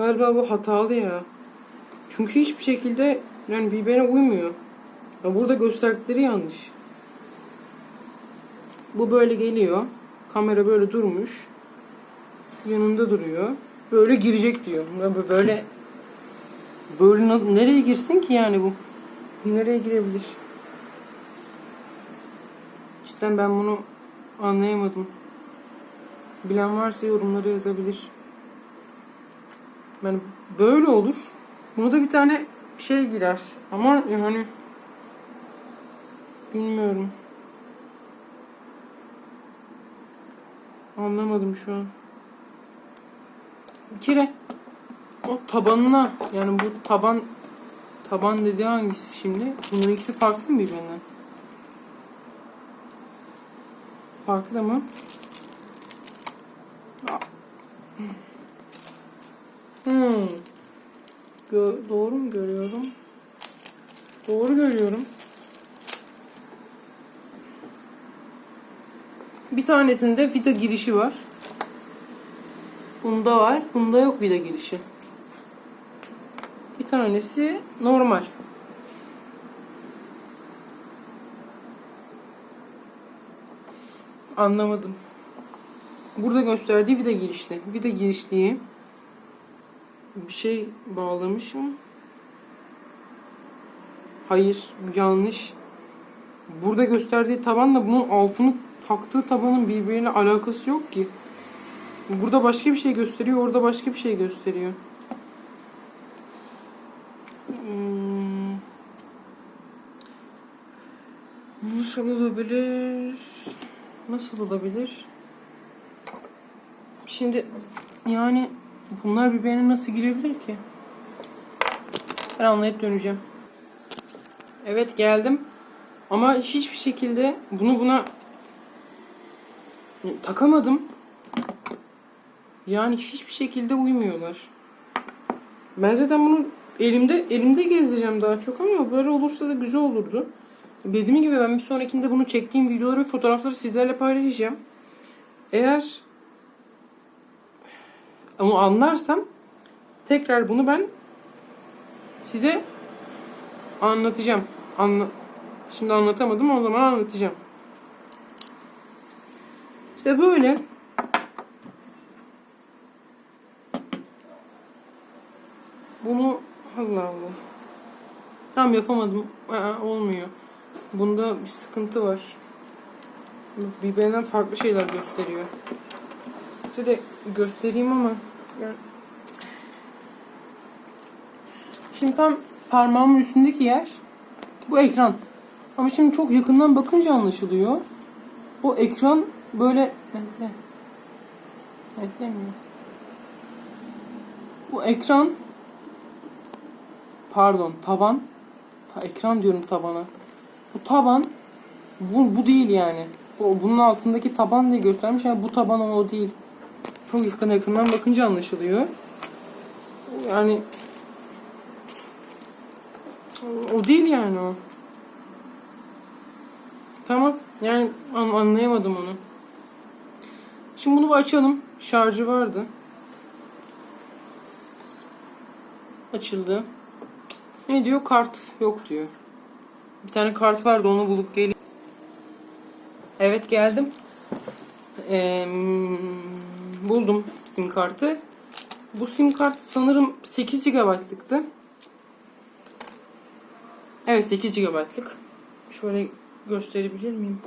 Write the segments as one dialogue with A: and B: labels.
A: Galiba bu hatalı ya. Çünkü hiçbir şekilde yani birbirine uymuyor. Ya burada gösterdikleri yanlış. Bu böyle geliyor. Kamera böyle durmuş. Yanında duruyor. Böyle girecek diyor. Böyle böyle nereye girsin ki yani bu? Nereye girebilir? Cidden ben bunu anlayamadım. Bilen varsa yorumlara yazabilir. Yani böyle olur. Buna da bir tane şey girer. Ama yani bilmiyorum. Anlamadım şu an. Bir kere o tabanına yani bu taban taban dediği hangisi şimdi? Bunların ikisi farklı mı birbirinden? Farklı mı? Hmm. Gö- doğru mu görüyorum? Doğru görüyorum. Bir tanesinde vida girişi var. Bunda var. Bunda yok vida girişi. Bir tanesi normal. Anlamadım. Burada gösterdiği vida girişli. Vida girişliği bir şey bağlamış mı? Hayır, yanlış. Burada gösterdiği tabanla bunun altını taktığı tabanın birbiriyle alakası yok ki. Burada başka bir şey gösteriyor, orada başka bir şey gösteriyor. Hmm. Nasıl olabilir? Nasıl olabilir? Şimdi yani bunlar birbirine nasıl girebilir ki? Ben anlayıp döneceğim. Evet geldim. Ama hiçbir şekilde bunu buna takamadım. Yani hiçbir şekilde uymuyorlar. Ben zaten bunu elimde elimde gezdireceğim daha çok ama böyle olursa da güzel olurdu. Dediğim gibi ben bir sonrakinde bunu çektiğim videoları ve fotoğrafları sizlerle paylaşacağım. Eğer onu anlarsam tekrar bunu ben size anlatacağım. Anla Şimdi anlatamadım o zaman anlatacağım. İşte böyle. Bunu Allah Allah. Tam yapamadım. Aa, olmuyor. Bunda bir sıkıntı var. Birbirinden farklı şeyler gösteriyor. Size de göstereyim ama yani Şimdi tam parmağımın üstündeki yer bu ekran. Ama şimdi çok yakından bakınca anlaşılıyor. O ekran böyle bekle. Bu ekran pardon taban ta, ekran diyorum tabana. Bu taban bu, bu değil yani. Bu, bunun altındaki taban diye göstermiş ama bu taban o değil. Çok yakın yakından bakınca anlaşılıyor. Yani o- değil yani o. Tamam. Yani an- anlayamadım onu. Şimdi bunu açalım. Şarjı vardı. Açıldı. Ne diyor? Kart yok diyor. Bir tane kart vardı onu bulup geleyim. Evet geldim. Ee, buldum sim kartı. Bu sim kart sanırım 8 GB'lıktı. Evet 8 GB'lık. Şöyle gösterebilir miyim?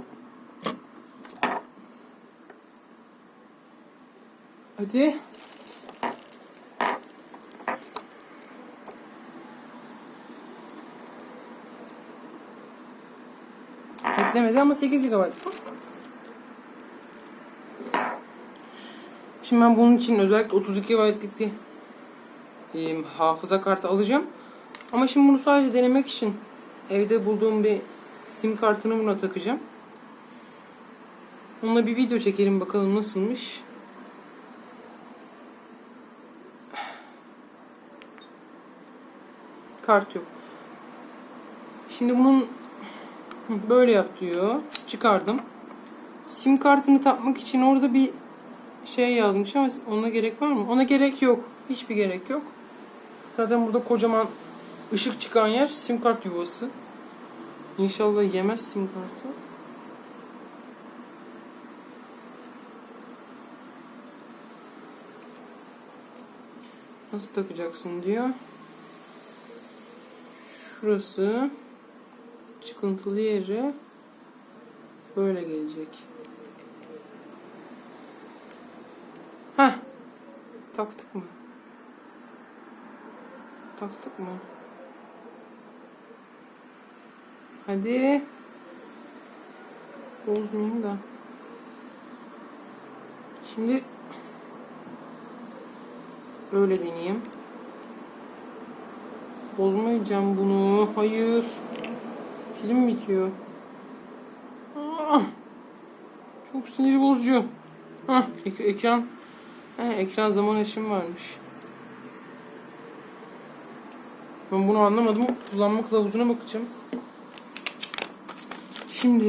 A: Hadi. Beklemedi ama 8 GB. Şimdi ben bunun için özellikle 32 GB'lık bir hafıza kartı alacağım. Ama şimdi bunu sadece denemek için evde bulduğum bir sim kartını buna takacağım. Onunla bir video çekelim bakalım nasılmış. Kart yok. Şimdi bunun böyle yap diyor. Çıkardım. Sim kartını takmak için orada bir şey yazmış ama ona gerek var mı? Ona gerek yok. Hiçbir gerek yok. Zaten burada kocaman ışık çıkan yer sim kart yuvası. İnşallah yemez sim kartı. Nasıl takacaksın diyor. Şurası çıkıntılı yeri böyle gelecek. Heh. Taktık mı? Taktık mı? Hadi. Bozmayayım da. Şimdi öyle deneyeyim. Bozmayacağım bunu. Hayır. Film bitiyor. Ah! Çok sinir bozucu. Hah, ek- ekran. He, ekran zaman aşımı varmış. Ben bunu anlamadım. Kullanma kılavuzuna bakacağım. Şimdi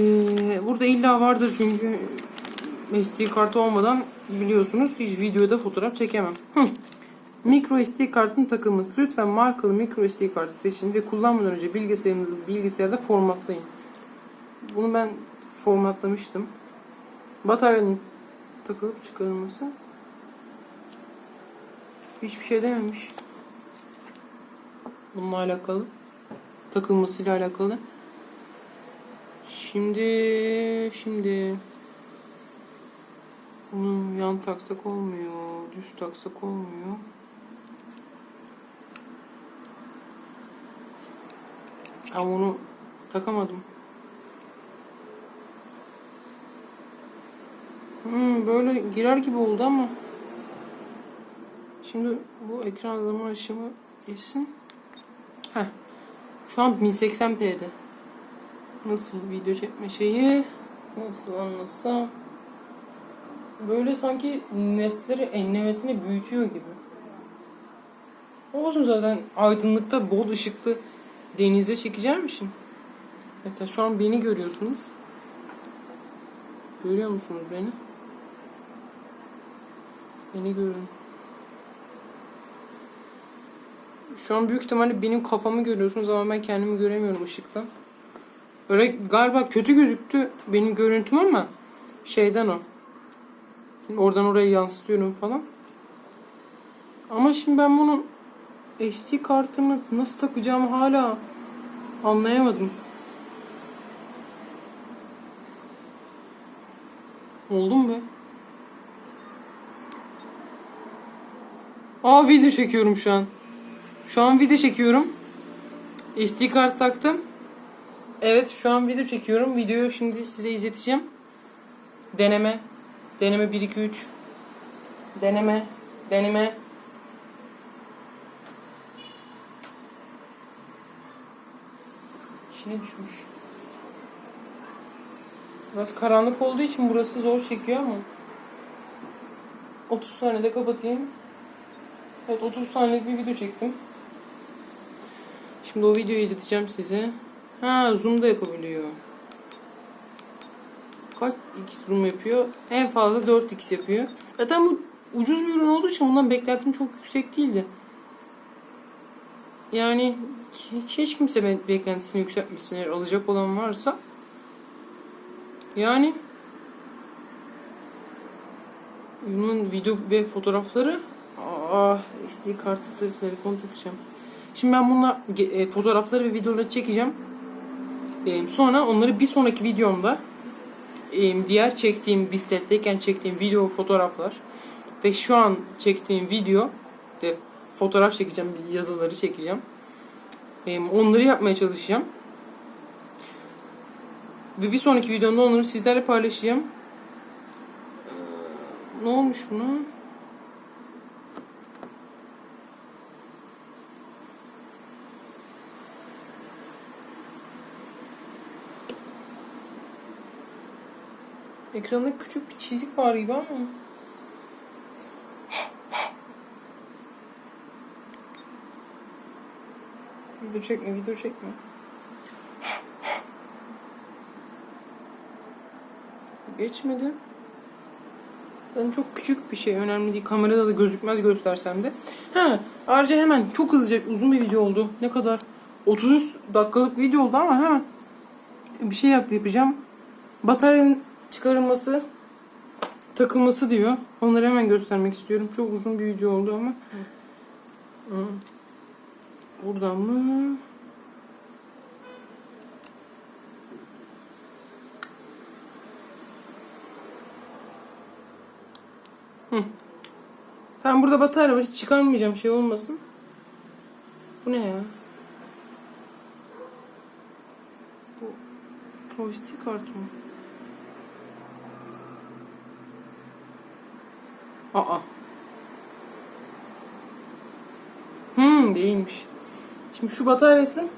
A: burada illa vardır çünkü SD kartı olmadan biliyorsunuz hiç videoda fotoğraf çekemem. Hı. Micro SD kartın takılması. Lütfen markalı micro SD kartı seçin ve kullanmadan önce bilgisayarınızı bilgisayarda formatlayın. Bunu ben formatlamıştım. Bataryanın takılıp çıkarılması. Hiçbir şey dememiş. Bununla alakalı. Takılmasıyla alakalı. Şimdi şimdi bunu yan taksak olmuyor. Düz taksak olmuyor. Ama onu takamadım. Hmm, böyle girer gibi oldu ama. Şimdi bu ekran zaman aşımı geçsin. Heh. Şu an 1080p'de. Nasıl video çekme şeyi? Nasıl anlatsam? Böyle sanki nesleri enlemesini büyütüyor gibi. Olsun zaten aydınlıkta bol ışıklı denizde çekeceğim için. Mesela şu an beni görüyorsunuz. Görüyor musunuz beni? Beni görün. Şu an büyük ihtimalle benim kafamı görüyorsunuz ama ben kendimi göremiyorum ışıktan. Öyle galiba kötü gözüktü benim görüntüm ama şeyden o. Şimdi oradan oraya yansıtıyorum falan. Ama şimdi ben bunun SD kartını nasıl takacağımı hala anlayamadım. Oldu mu be? Aa video çekiyorum şu an. Şu an video çekiyorum. SD kart taktım. Evet şu an video çekiyorum. Videoyu şimdi size izleteceğim. Deneme. Deneme 1 2 3. Deneme. Deneme. İçine düşmüş. Biraz karanlık olduğu için burası zor çekiyor ama. 30 saniyede kapatayım. Evet 30 saniyelik bir video çektim. Şimdi o videoyu izleteceğim size. Ha zoom da yapabiliyor. Kaç x zoom yapıyor? En fazla 4x yapıyor. Zaten bu ucuz bir ürün olduğu için bundan beklentim çok yüksek değildi. Yani hiç, kimse be- beklentisini yükseltmesin eğer alacak olan varsa. Yani bunun video ve fotoğrafları ah SD kartı telefon takacağım. Şimdi ben bununla e, fotoğrafları ve videoları çekeceğim. E, sonra onları bir sonraki videomda e, diğer çektiğim bisikletteyken çektiğim video fotoğraflar ve şu an çektiğim video ve fotoğraf çekeceğim, yazıları çekeceğim. E, onları yapmaya çalışacağım. Ve bir sonraki videomda onları sizlerle paylaşacağım. Ee, ne olmuş buna? Ekranda küçük bir çizik var gibi ama. Video çekme, video çekme. Geçmedi. Yani çok küçük bir şey. Önemli değil. Kamerada da gözükmez göstersem de. Ha, ayrıca hemen çok hızlıca uzun bir video oldu. Ne kadar? 33 dakikalık video oldu ama hemen bir şey yap yapacağım. Bataryanın çıkarılması takılması diyor. Onları hemen göstermek istiyorum. Çok uzun bir video oldu ama. Hı. Buradan mı? Hı. Tamam burada batarya var. Hiç çıkarmayacağım şey olmasın. Bu ne ya? Bu travesti kart mı? Aa. Hmm değilmiş. Şimdi şu bataryası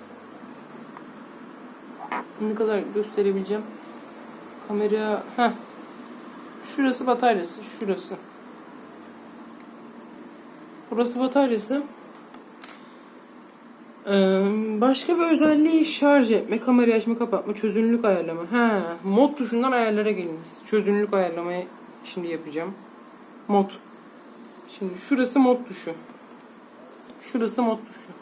A: ne kadar gösterebileceğim? Kamera ha. Şurası bataryası, şurası. Burası bataryası. Ee, başka bir özelliği şarj etme, kamerayı açma, kapatma, çözünürlük ayarlama. Ha, mod tuşundan ayarlara geliniz. Çözünürlük ayarlamayı şimdi yapacağım. Mod. Şimdi şurası mod tuşu. Şurası mod tuşu.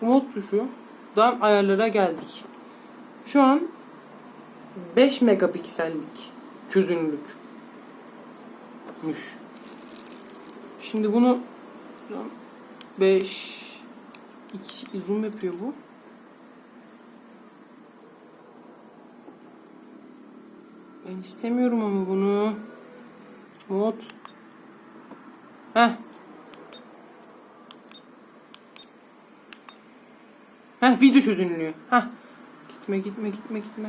A: Bu mod tuşudan ayarlara geldik. Şu an 5 megapiksellik çözünürlükmüş. Şimdi bunu 5 2 zoom yapıyor bu. Ben istemiyorum ama bunu. Mod. Heh. Heh video çözünürlüğü. Heh. Gitme gitme gitme gitme.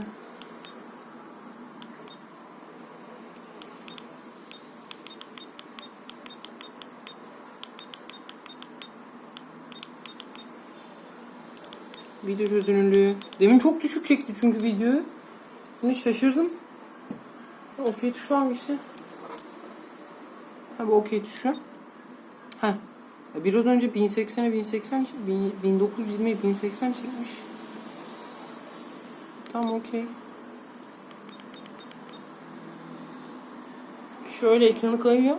A: Video çözünürlüğü. Demin çok düşük çekti çünkü videoyu. Bunu şaşırdım. Okey tuşu hangisi? Ha bu okey tuşu. Ha. Biraz önce 1080'e 1080 1920'ye 1080 çekmiş. Tamam okey. Şöyle ekranı kayıyor.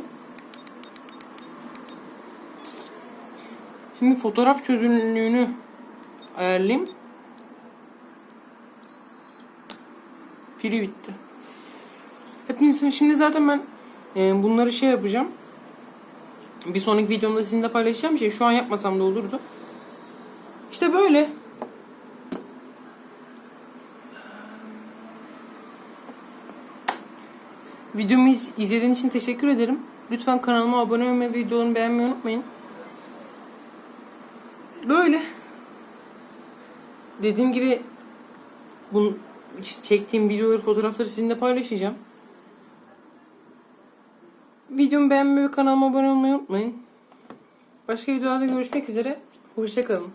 A: Şimdi fotoğraf çözünürlüğünü ayarlayayım. Pili bitti. Hepinizin şimdi zaten ben e, bunları şey yapacağım. Bir sonraki videomda sizinle paylaşacağım şey. Şu an yapmasam da olurdu. İşte böyle. Videomu iz- izlediğiniz için teşekkür ederim. Lütfen kanalıma abone olmayı videolarımı beğenmeyi unutmayın. Böyle. Dediğim gibi bu çektiğim videoları, fotoğrafları sizinle paylaşacağım. Videomu beğenmeyi ve kanalıma abone olmayı unutmayın. Başka videolarda görüşmek üzere. Hoşçakalın.